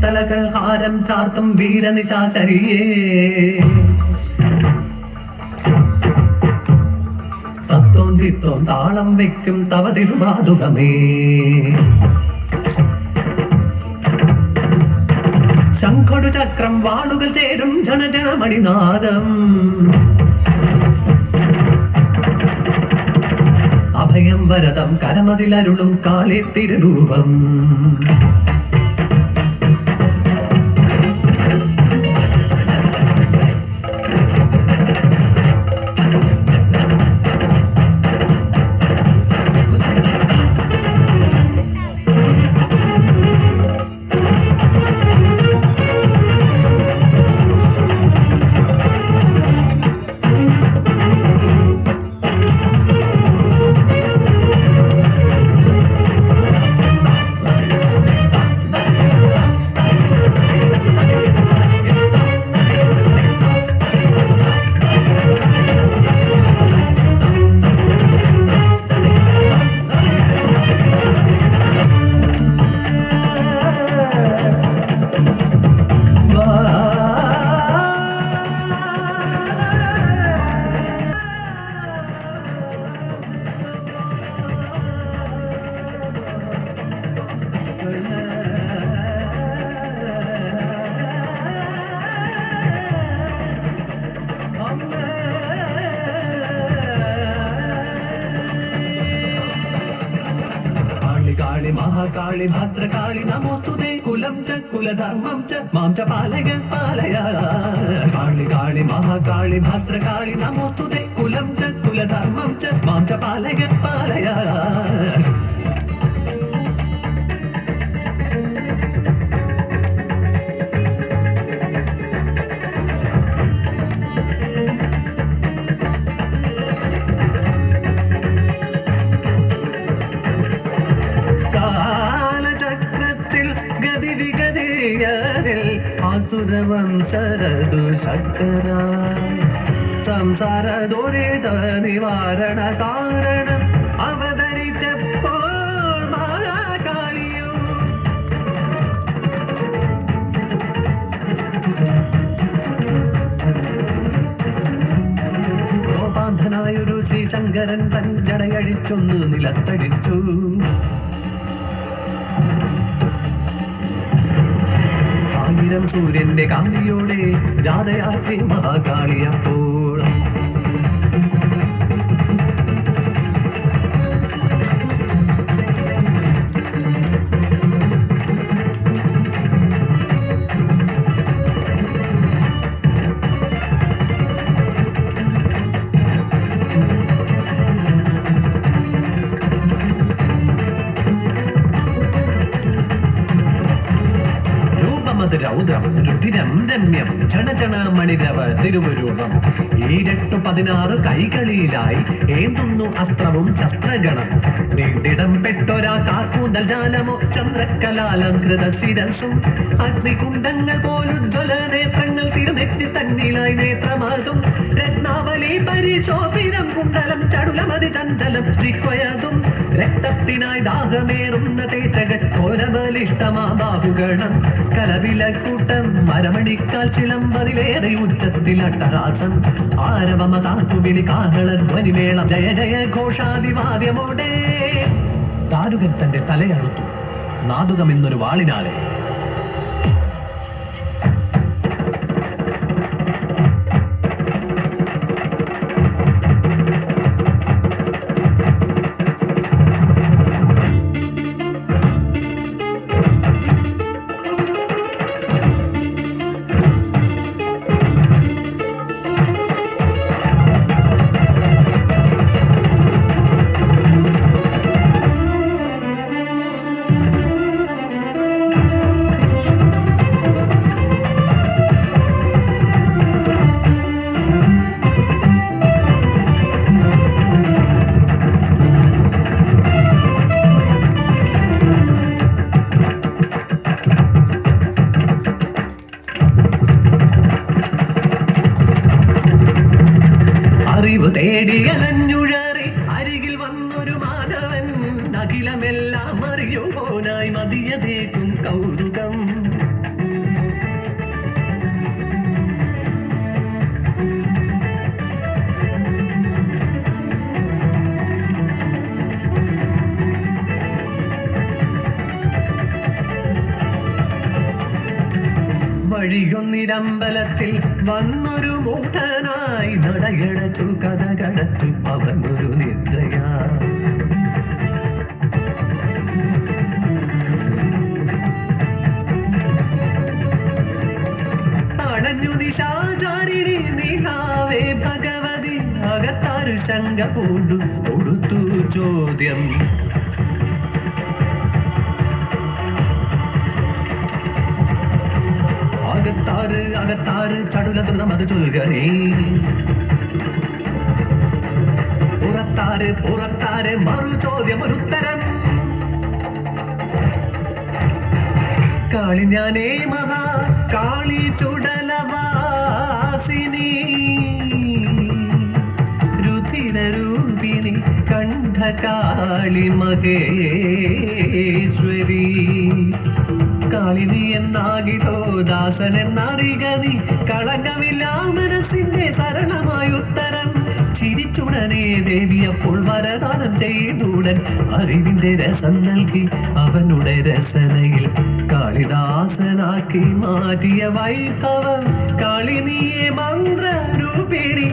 അസ്ഥിത്തലകൾ ഹാരം ചാർത്തും വീരനിശാചരിയേ. സത്വം ചിത്വം താളം വെക്കും തവ തിരുവാതുകമേ. ശംഖൊടു ചക്രം വാളുകൾ ചേരും ജനജനമണിനാദം. അഭയം വരതം കരമതിലരുളും കാളി തിരുരൂപം മഹാകാളി ഭദ്രകാളി നമോസ്തുതേ കുലം ച കുലധർമ്മം ച മാം ച പാലയ പാലയ. കാളി കാളി മഹാകാളി ഭദ്രകാളി നമോസ്തുതേ കുലം ച കുലധർമ്മം ച മാം ച പാലയ പാലയ. ഗതിവിഗതിയതിൽ അസുരവംശരതു ശക്തര സംസാര ദുരിത നിവാരണ കാരണം അവതരിച്ചപ്പോൾ മഹാകാളിയോ. കോപാന്ധനായൊരു ശ്രീശങ്കരൻ തൻ ജടയഴിച്ചൊന്ന് നിലത്തടിച്ചു. ആയിരം സൂര്യന്റെ കാന്തിയോടെ ജാതയാശ്രീ മഹാകാളിയപ്പോൾ. രൂപമത് രൗദ്രം രുധിരം രമ്യം ജനജന മണിരവ തിരുവരൂപം. ഈരട്ടു പതിനാറ് കൈകളിലായി ഏന്തുന്നു അസ്ത്രവും ശസ്ത്രഗണം. നീണ്ടിടം പെട്ടൊരാ കാക്കൂന്തൽ ജാലമോ ചന്ദ്രക്കലാലംകൃത ശിരസും. അഗ്നികുണ്ടങ്ങൾ പോലുജ്വല നേത്രങ്ങൾ തിരുനെറ്റി തന്നിലായി നേത്രമാതും രത്നാവലി പരിശോഭിതം കുണ്ടലം ചടുലമതി ചഞ്ചലം ജിഹ്വയതും. രക്തത്തിനായി ദാഹമേറുന്ന തേറ്റകൾ കോരബലിഷ്ടമാ ബാബുഗണം കലവിലക്കൂട്ടം മരമണിക്കാൽ ചിലമ്പതിലേറെ ഉച്ചത്തിൽ അട്ടഹാസം. ആരവമ താത്തുവിളി കാഹള ധ്വനിമേളം ജയ ജയ ഘോഷാതിവാദ്യമോടെ. ദാരുകൻ തന്റെ തലയറുത്തു. നാദുകം എന്നൊരു വാളിനാലെ. വഴിയൊന്നിരമ്പലത്തിൽ വന്നൊരു മൂട്ടനായി നടയടച്ചു കഥ കടച്ചു അവനൊരു നിദ്രയാ. അടഞ്ഞു നിശാചാരിണി നീലാവേ ഭഗവതി അകത്താരു ശങ്ക പൂണ്ടു അകത്താറ് അകത്താറ് ചടുലദ്രുതം അത് ചൊൽകനേ പുറത്താറ് പുറത്താറ് മറു ചോദ്യം ഒരു ഉത്തരം. കാളിഞ്ഞാനേ മഹാ കാളി ചുടലവാസിനി. രുതിരൂപിണി കണ്ഠകാളി മഹേശ്വരി. കാളിനി എന്നാകിലോ ദാസൻ എന്നറികതി കളങ്കമില്ല മനസ്സിന്റെ സരളമായ ഉത്തരം ചിരിച്ചുടനെ ദേവി അപ്പോൾ വരദാനം ചെയ്തുടൻ. അറിവിന്റെ രസം നൽകി അവനുടെ രസനയിൽ കാളിദാസനാക്കി മാറ്റിയ വൈഭവം. കാളിനിയെ മന്ത്ര രൂപിണി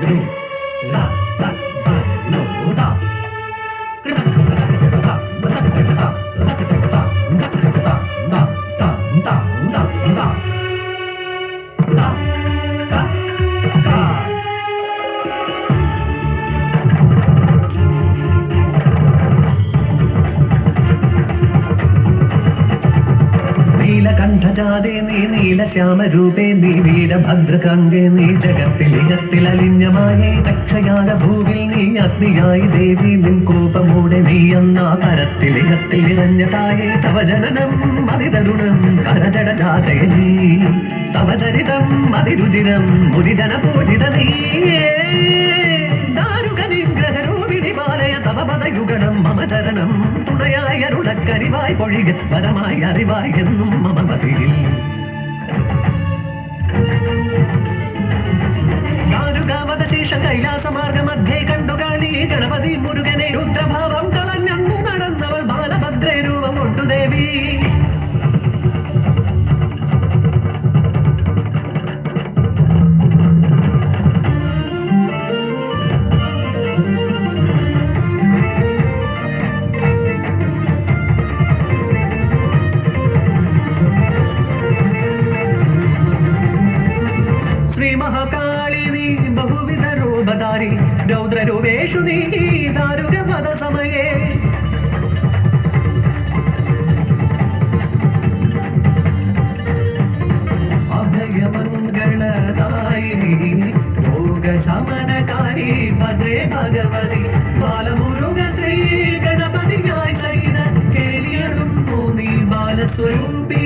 Drew. നീലകണ്ഠജാതേ നീ നീലശ്യാമരൂപേ നീ വീരഭദ്രകാംഗേ നീ ജഗത്തിൽ അലിഞ്ഞമായി അക്ഷയാല ഭൂവിൽ നീ അഗ്നിയായി ദേവി നിൻ കോപമൂടെ നീ എന്നാ പരത്തിൽ ഇകത്തിൽ നിറഞ്ഞ തവ ജനനം അതിതരുണം കരജടജാതേ നീ. തവ ചരിതം അതിരുചിരം മുരിജന പൂജിത നീയേ ദാരുകനിഗ്രഹരൂപിണി മാലയ തവ പദയുഗണം മമ ചരണം மலையருளக்கறிவாய் பொழிக வரமாய் அறிவாய் என்னும் மமபதியில். യേശു നീ ദാരുക പദസമയേ അഭയമംഗളദായിനി രോഗശമനകാരി ഭദ്രേ ഭഗവതി. ബാലമുരുക ശ്രീ ഗണപതിയായി സൈന കേളിയറും മൂന്നി ബാലസ്വരൂപി